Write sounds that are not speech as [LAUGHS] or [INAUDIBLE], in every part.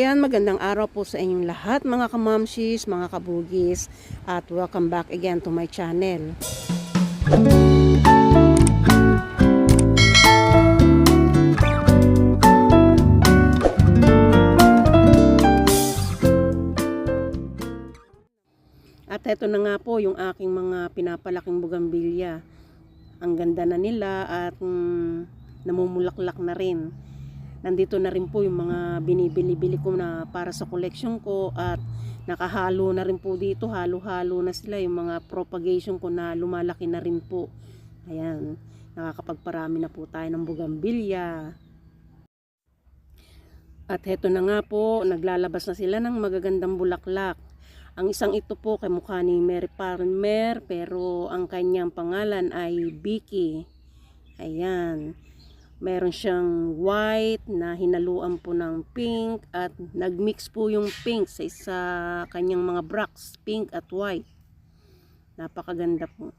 Ayan, magandang araw po sa inyong lahat mga kamamshis, mga kabugis at welcome back again to my channel. At eto na nga po yung aking mga pinapalaking bugambilya. Ang ganda na nila at mm, namumulaklak na rin. Nandito na rin po yung mga binibili-bili ko na para sa collection ko at nakahalo na rin po dito. Halo-halo na sila yung mga propagation ko na lumalaki na rin po. Ayan, nakakapagparami na po tayo ng bugambilya. At heto na nga po, naglalabas na sila ng magagandang bulaklak. Ang isang ito po kay mukha ni Mary Palmer pero ang kanyang pangalan ay Vicky. Ayan. Meron siyang white na hinaluan po ng pink at nagmix po yung pink sa isa kanyang mga bracts, pink at white. Napakaganda po.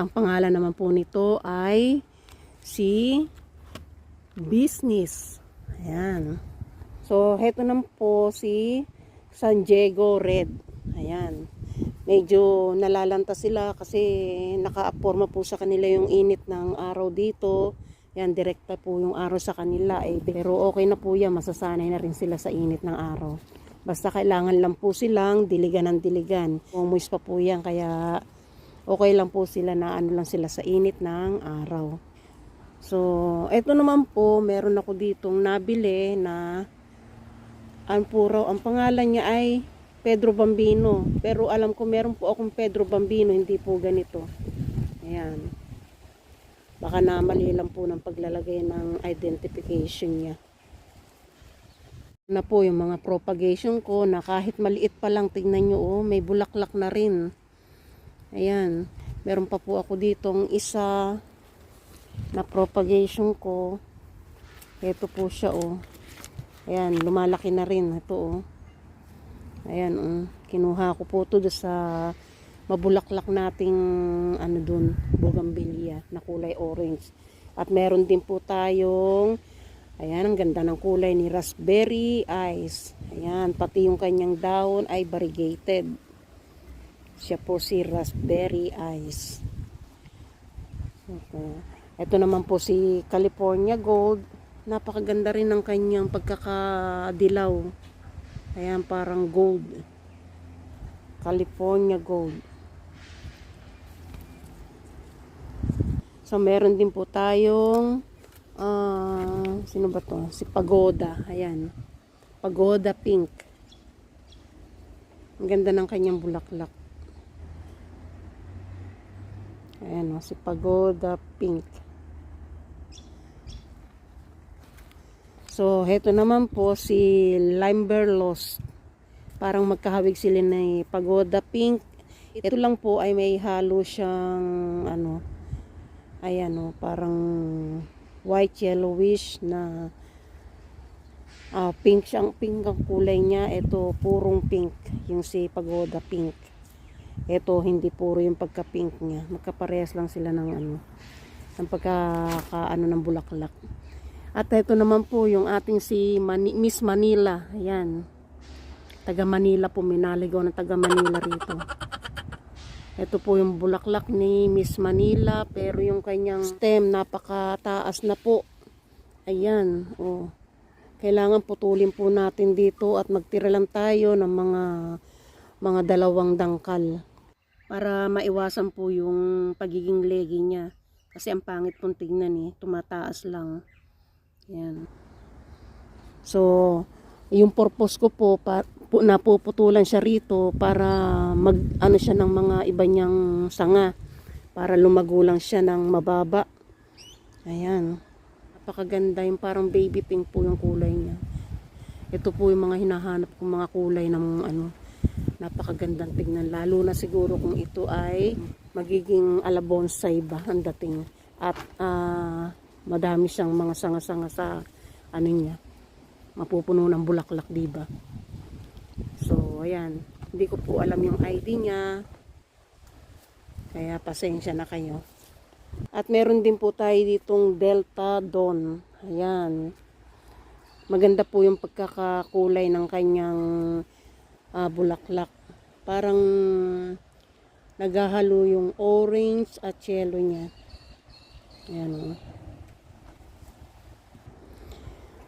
Ang pangalan naman po nito ay si Business. Ayan. So, heto naman po si San Diego Red. Ayan. Medyo nalalanta sila kasi nakaaporma po sa kanila yung init ng araw dito. Yan, direkta po yung araw sa kanila. Eh, pero okay na po yan. Masasanay na rin sila sa init ng araw. Basta kailangan lang po silang diligan ng diligan. Umuis pa po yan. Kaya okay lang po sila na ano lang sila sa init ng araw. So, eto naman po, meron ako ditong nabili na ang puro, ang pangalan niya ay Pedro Bambino. Pero alam ko meron po akong Pedro Bambino, hindi po ganito. Ayan. Baka namali lang po ng paglalagay ng identification niya. Na po yung mga propagation ko na kahit maliit pa lang, tignan nyo oh, may bulaklak na rin. Ayan. Meron pa po ako ditong isa na propagation ko. Ito po siya oh. Ayan, lumalaki na rin. Ito oh. Ayan oh. Kinuha ko po to sa mabulaklak nating ano dun, bougainvillea na kulay orange. At meron din po tayong ayan, ang ganda ng kulay ni raspberry ice. Ayan, pati yung kanyang dahon ay variegated. Siya po si raspberry ice. Okay. Ito naman po si California Gold. Napakaganda rin ng kanyang pagkakadilaw. Ayan, parang gold. California Gold. So, meron din po tayong ah, sino ba to? Si Pagoda. Ayan. Pagoda Pink. Ang ganda ng kanyang bulaklak. Ayan o, si Pagoda Pink. So, heto naman po si Limberlost. Parang magkahawig sila na Pagoda Pink. Ito lang po ay may halo siyang ano, ayan o, parang white yellowish na ah, pink siyang pink ang kulay niya. Ito purong pink, yung si Pagoda Pink. Ito hindi puro yung pagka-pink niya. Magkaparehas lang sila ng ano, ng pagkakaano ng bulaklak. At ito naman po yung ating si Mani- Miss Manila. Ayan. Taga Manila po. Minaligaw ng taga Manila rito. Ito po yung bulaklak ni Miss Manila. Pero yung kanyang stem napakataas na po. Ayan. Oh. Kailangan putulin po natin dito at magtira lang tayo ng mga mga dalawang dangkal para maiwasan po yung pagiging leggy niya. Kasi ang pangit pong tignan eh, tumataas lang. Yan. So, yung purpose ko po, pa, po napuputulan siya rito para mag ano siya ng mga iba niyang sanga para lumago lang siya ng mababa. Ayan. Napakaganda yung parang baby pink po yung kulay niya. Ito po yung mga hinahanap kong mga kulay ng ano napakagandang tignan lalo na siguro kung ito ay magiging alabonsay ba ang dating at ah, madami siyang mga sanga-sanga sa ano niya mapupuno ng bulaklak di ba ayan hindi ko po alam yung ID niya kaya pasensya na kayo at meron din po tayo ditong Delta Dawn ayan maganda po yung pagkakakulay ng kanyang ah, bulaklak. Parang naghahalo yung orange at yellow niya. Ayan o.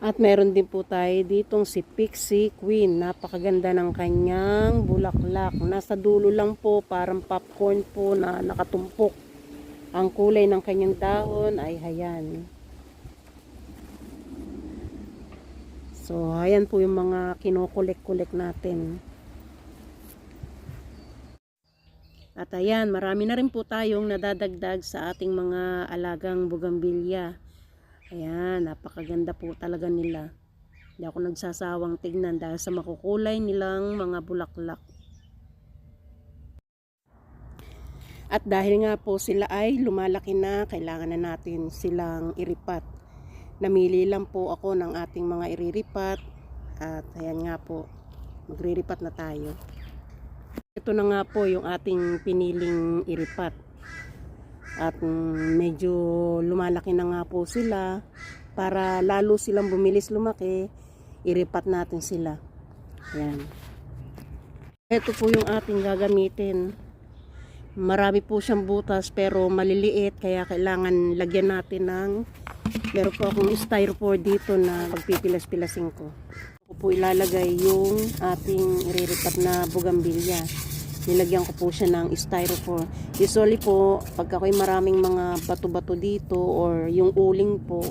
At meron din po tayo ditong si Pixie Queen. Napakaganda ng kanyang bulaklak. Nasa dulo lang po, parang popcorn po na nakatumpok. Ang kulay ng kanyang dahon ay hayan. So, ayan po yung mga kinokolek-kolek natin. At ayan, marami na rin po tayong nadadagdag sa ating mga alagang bugambilya. Ayan, napakaganda po talaga nila. Hindi ako nagsasawang tignan dahil sa makukulay nilang mga bulaklak. At dahil nga po sila ay lumalaki na, kailangan na natin silang iripat. Namili lang po ako ng ating mga iriripat. At ayan nga po, magriripat na tayo. Ito na nga po yung ating piniling iripat. At mm, medyo lumalaki na nga po sila. Para lalo silang bumilis lumaki, iripat natin sila. Ayan. Ito po yung ating gagamitin. Marami po siyang butas pero maliliit kaya kailangan lagyan natin ng meron po akong styrofoam dito na pagpipilas-pilasin ko. Ako po ilalagay yung ating iriripat na bugambilya. Nilagyan ko po siya ng styrofoam. Usually po, pag ako'y maraming mga bato-bato dito or yung uling po,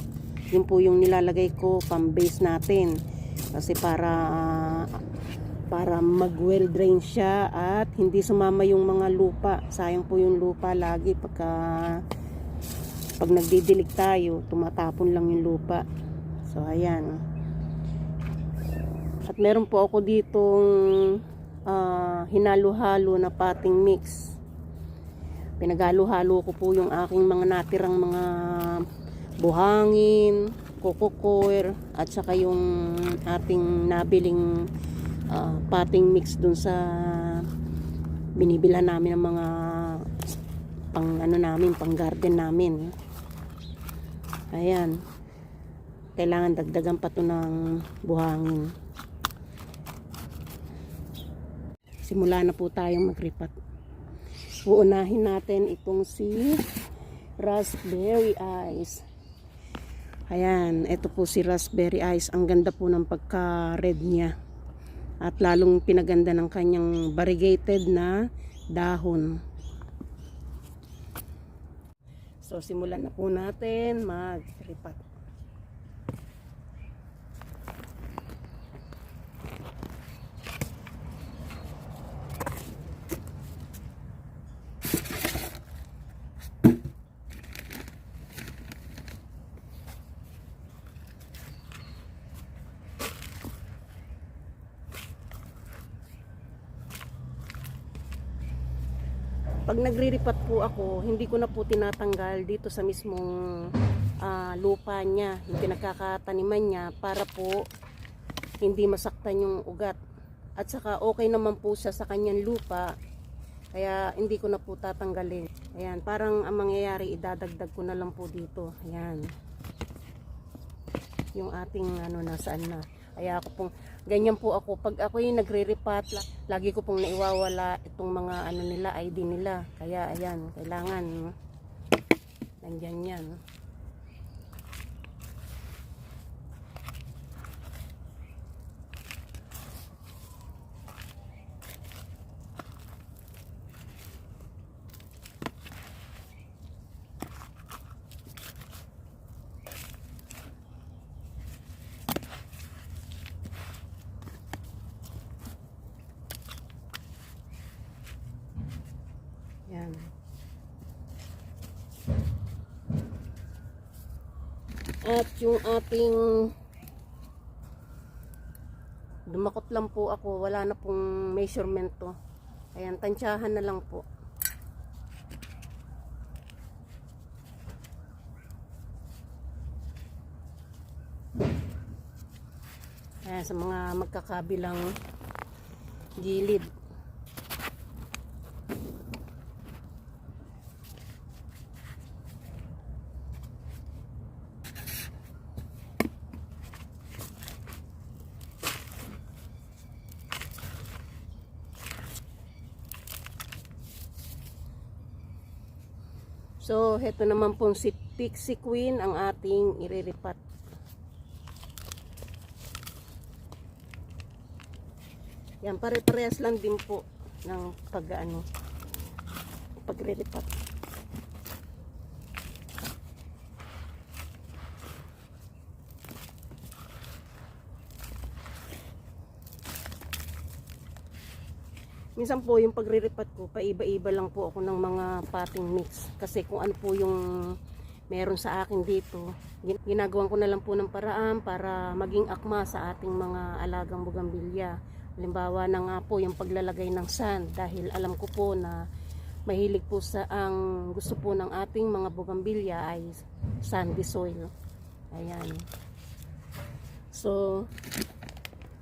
yun po yung nilalagay ko pang base natin. Kasi para para mag well drain siya at hindi sumama yung mga lupa. Sayang po yung lupa lagi pagka pag nagdidilig tayo, tumatapon lang yung lupa. So ayan. At meron po ako ditong ah, hinalo-halo na pating mix. Pinaghalo-halo ko po yung aking mga natirang mga buhangin, kukukoir, at saka yung ating nabiling ah, pating mix dun sa binibila namin ng mga pang ano namin, pang garden namin. Ayan. Kailangan dagdagan pa to ng buhangin. Simula na po tayong magripat. Uunahin natin itong si Raspberry Ice. Ayan, ito po si Raspberry Ice. Ang ganda po ng pagka-red niya. At lalong pinaganda ng kanyang variegated na dahon. So, simulan na po natin mag-ripat. Pag nagre-ripat po ako, hindi ko na po tinatanggal dito sa mismong ah, lupa niya, yung pinagkakataniman niya para po hindi masaktan yung ugat. At saka okay naman po siya sa kanyang lupa, kaya hindi ko na po tatanggalin. Ayan, parang ang mangyayari, idadagdag ko na lang po dito. Ayan. Yung ating ano, nasaan na. Kaya ako pong, ganyan po ako. Pag ako yung nagre-repat, la- lagi ko pong naiwawala itong mga ano nila, ID nila. Kaya ayan, kailangan nandyan yan. Yan. At yung ating dumakot lang po ako, wala na pong measurement to. Ayan, tansyahan na lang po. Ayan, sa mga magkakabilang gilid. So, heto naman pong si Pixie Queen ang ating iriripat. Yan, pare-parehas lang din po ng pag-ano, pagriripat. Minsan po yung pagriripat ko, paiba-iba lang po ako ng mga potting mix. Kasi kung ano po yung meron sa akin dito, gin- ginagawan ko na lang po ng paraan para maging akma sa ating mga alagang bugambilya. Halimbawa na nga po yung paglalagay ng sand dahil alam ko po na mahilig po sa ang gusto po ng ating mga bugambilya ay sandy soil. Ayan. So,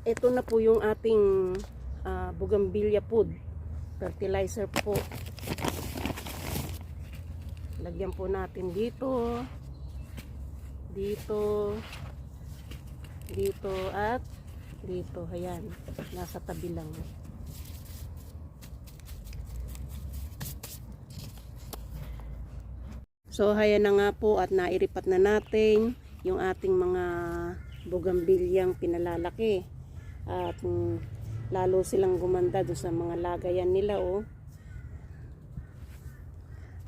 ito na po yung ating ah, bougainvillea food. Fertilizer po. Lagyan po natin dito. Dito. Dito at dito. Ayan. Nasa tabi lang. So ayan na nga po at nairipat na natin yung ating mga bugambilyang pinalalaki. At mm, lalo silang gumanda doon sa mga lagayan nila oh.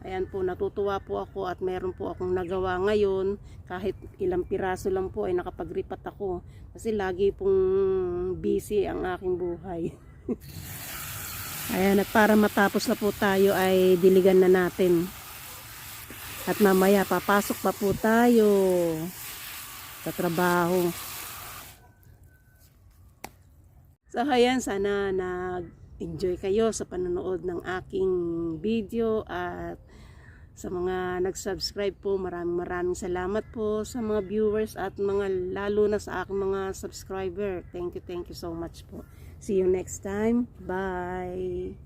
Ayan po, natutuwa po ako at meron po akong nagawa ngayon. Kahit ilang piraso lang po ay nakapagripat ako. Kasi lagi pong busy ang aking buhay. [LAUGHS] Ayan, at para matapos na po tayo ay diligan na natin. At mamaya papasok pa po tayo sa trabaho. So ayan, sana nag-enjoy kayo sa panonood ng aking video at sa mga nag-subscribe po, maraming maraming salamat po sa mga viewers at mga lalo na sa aking mga subscriber. Thank you, thank you so much po. See you next time. Bye!